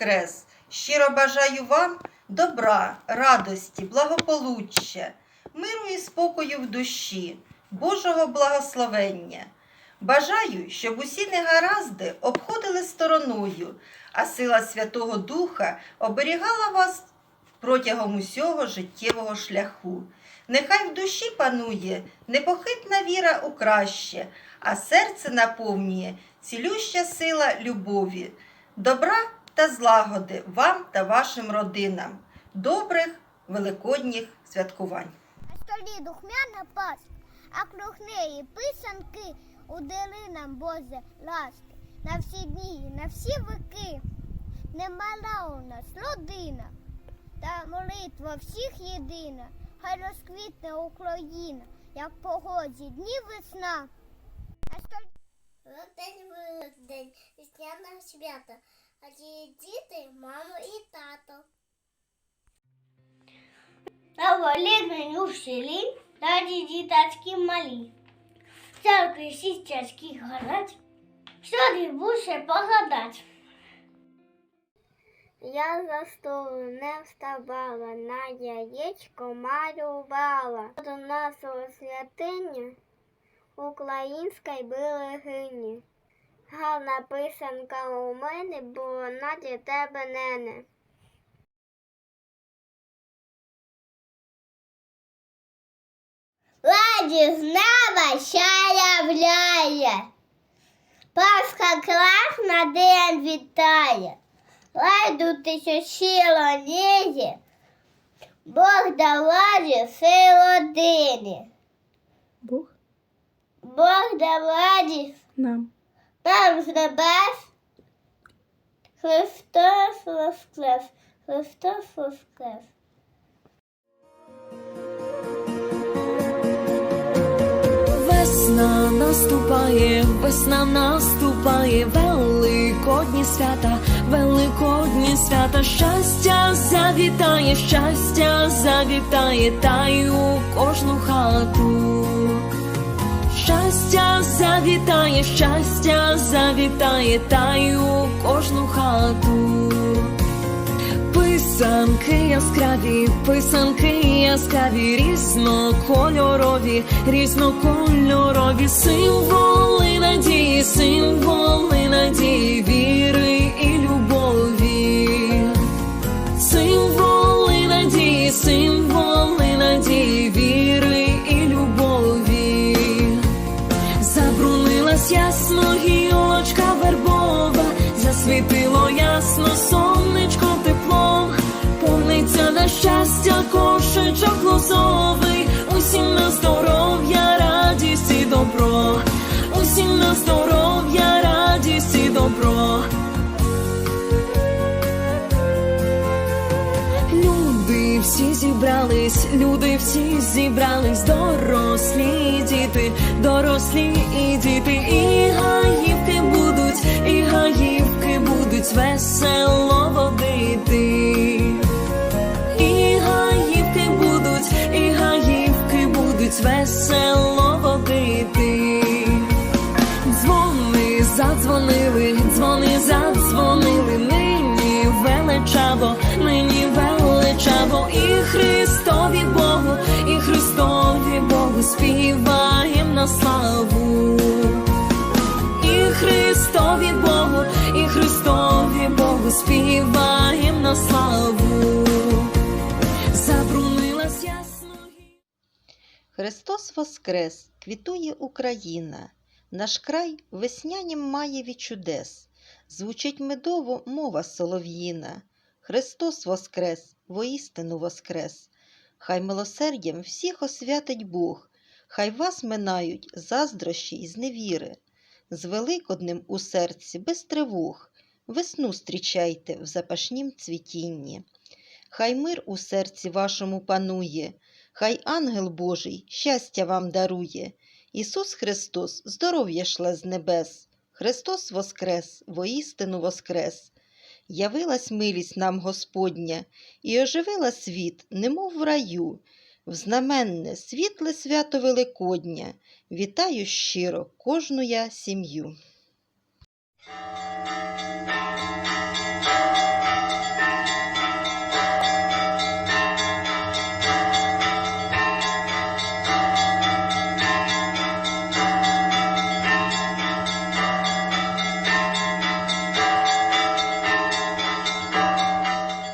Воскрес! Щиро бажаю вам добра, радості, благополуччя, миру і спокою в душі, Божого благословення. Бажаю, щоб усі негаразди обходили стороною, а сила Святого Духа оберігала вас протягом усього життєвого шляху. Нехай в душі панує непохитна віра у краще, а серце наповнює цілюща сила любові, добра та злагоди вам та вашим родинам, добрих великодніх святкувань. На столі духмяна паска, а круг неї писанки удели нам Боже ласки на всі дні, на всі вики. Немала у нас родина, та молитва всіх єдина. Хай розквітне Україна, як погоді дні весна. На столі Великдень, Великдень, весняне свято, а ті діти, мама і тато. На Великдень у селі раді діточки малі. Церкви сістрячки горять, сюди буше погадать. Я за столу не вставала, на яєчко малювала. До нас у святині української берегині. Гарна писанка у мене, бо вона для тебе нене. Ладі з неба щаявляє. Пасха клас на день вітає. Лайду тисячі ніє, Бог даває всій родині. Бог Бог даває нам. Нам з небес. Христос воскрес, Христос воскрес. Весна наступає, весна наступає, великодні свята, великодні свята, щастя завітає, щастя завітає, та й у завітає, щастя завітає, та у кожну хату. Писанки яскраві, писанки яскраві, різнокольорові, різнокольорові, символи надії, символи ясно сонечко теплом, повниться на щастя кошечок лозовий, усім на здоров'я, радість і добро, усім на здоров'я, радість і добро. Люди всі зібрались, люди всі зібрались, дорослі діти, дорослі величаво, нині величаво, і Христові Богу, і Христові Богу співаєм на славу. І Христові Богу, і Христові Богу співаєм на славу. Забрунилась ясно. Христос Воскрес, квітує Україна, наш край веснянім має від чудес. Звучить медово мова солов'їна. Христос Воскрес, воістину Воскрес. Хай милосердям всіх освятить Бог, хай вас минають заздрощі і зневіри. З великодним у серці без тривог, весну зустрічайте в запашнім цвітінні. Хай мир у серці вашому панує, Хай ангел Божий щастя вам дарує. Ісус Христос здоров'я шле з небес. Христос воскрес, воістину воскрес. Явилась милість нам Господня і оживила світ, немов в раю. В знаменне, світле свято Великодня. Вітаю щиро кожну я сім'ю.